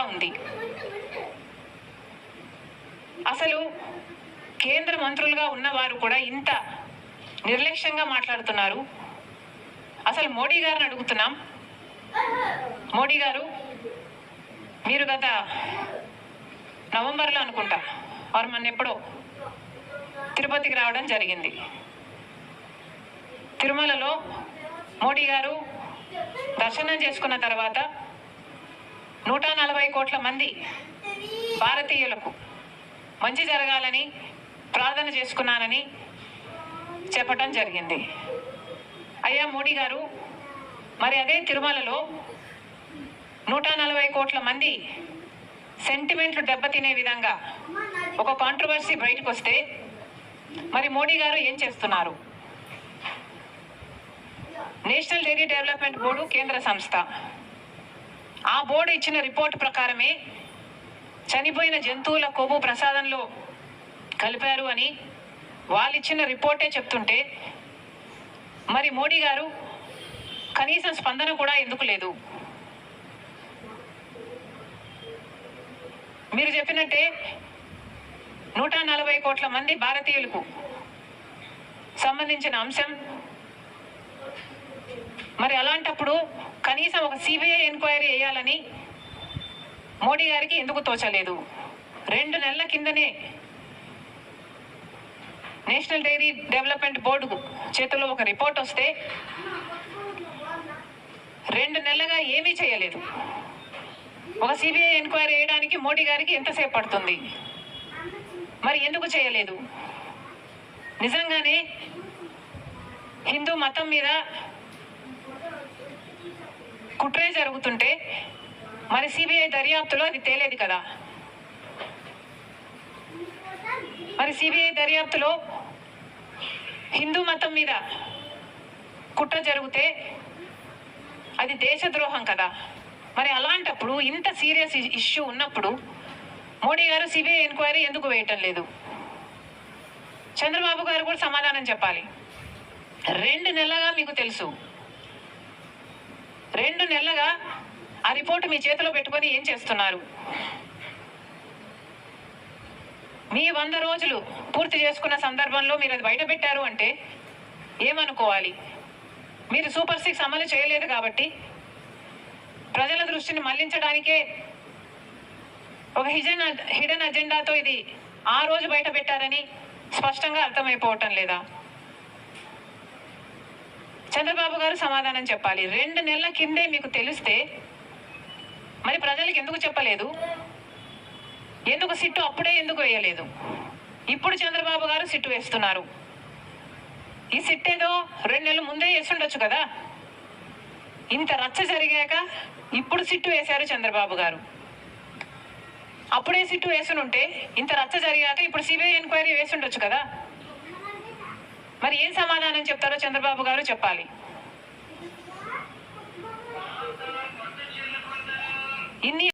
లాగా ఉంది. అసలు కేంద్ర మంత్రులుగా ఉన్నవారు కూడా ఇంత నిర్లక్ష్యంగా మాట్లాడుతున్నారు. అసలు మోడీ గారిని అడుగుతున్నాం. మోడీ గారు మీరు గత నవంబర్లో అనుకుంటా వారు మన ఎప్పుడో తిరుపతికి రావడం జరిగింది. తిరుమలలో మోడీ గారు దర్శనం చేసుకున్న తర్వాత నూట నలభై కోట్ల మంది భారతీయులకు మంచి జరగాలని ప్రార్థన చేసుకున్నానని చెప్పటం జరిగింది. అయ్యా మోడీ గారు మరి అదే తిరుమలలో నూట నలభై కోట్ల మంది సెంటిమెంట్లు దెబ్బతినే విధంగా ఒక కాంట్రవర్సీ బయటకు వస్తే మరి మోడీ గారు ఏం చేస్తున్నారు? నేషనల్ డైరీ డెవలప్మెంట్ బోర్డు కేంద్ర సంస్థ ఆ బోర్డు ఇచ్చిన రిపోర్ట్ ప్రకారమే చనిపోయిన జంతువుల కొవ్వు ప్రసాదంలో కలిపారు అని వాళ్ళు ఇచ్చిన రిపోర్టే చెప్తుంటే మరి మోడీ గారు కనీసం స్పందన కూడా ఎందుకు లేదు? మీరు చెప్పినట్టే నూట నలభై కోట్ల మంది భారతీయులకు సంబంధించిన అంశం. మరి అలాంటప్పుడు కనీసం ఒక సిబిఐ ఎంక్వైరీ వేయాలని మోడీ గారికి ఎందుకు తోచలేదు? రెండు నెలల కిందనే నేషనల్ డైరీ డెవలప్మెంట్ బోర్డు చేతిలో ఒక రిపోర్ట్ వస్తే రెండు నెలలుగా ఏమీ చేయలేదు. ఒక సిబిఐ ఎంక్వైరీ వేయడానికి మోడీ గారికి ఎంతసేపు పడుతుంది? మరి ఎందుకు చేయలేదు? నిజంగానే హిందూ మతం మీద కుట్రే జరుగుతుంటే మరి సిబిఐ దర్యాప్తులో అది తేలేదు కదా. మరి సిబిఐ దర్యాప్తులో హిందూ మతం మీద కుట్ర జరిగితే అది దేశద్రోహం కదా. మరి అలాంటప్పుడు ఇంత సీరియస్ ఇష్యూ ఉన్నప్పుడు మోడీ గారు సిబిఐ ఎంక్వైరీ ఎందుకు వేయటం లేదు? చంద్రబాబు గారు కూడా సమాధానం చెప్పాలి. రెండు నెలలుగా మీకు తెలుసు. రెండు నెలలుగా ఆ రిపోర్ట్ మీ చేతిలో పెట్టుకొని ఏం చేస్తున్నారు? మీ వంద రోజులు పూర్తి చేసుకున్న సందర్భంలో మీరు అది బయట పెట్టారు అంటే ఏమనుకోవాలి? మీరు సూపర్ సిక్స్ అమలు చేయలేదు కాబట్టి ప్రజల దృష్టిని మళ్ళించడానికే ఒక హిజన్ హిడెన్ అజెండాతో ఇది ఆ రోజు బయట పెట్టారని స్పష్టంగా అర్థమైపోవటం లేదా? చంద్రబాబు గారు సమాధానం చెప్పాలి. రెండు నెలల కిందే మీకు తెలిస్తే మరి ప్రజలకు ఎందుకు చెప్పలేదు? ఎందుకు సిట్టు అప్పుడే ఎందుకు వేయలేదు? ఇప్పుడు చంద్రబాబు గారు సిట్టు వేస్తున్నారు. ఈ సిట్ ఏదో రెండు నెలల ముందే వేసుండొచ్చు కదా? ఇంత రచ్చ జరిగాక ఇప్పుడు సిట్టు వేశారు చంద్రబాబు గారు. అప్పుడే సిట్టు వేసునుంటే ఇంత రచ్చ జరిగాక ఇప్పుడు సిబిఐ ఎంక్వైరీ వేసుండొచ్చు కదా? మరి ఏం సమాధానం చెప్తారో చంద్రబాబు గారు చెప్పాలి. ఇన్ని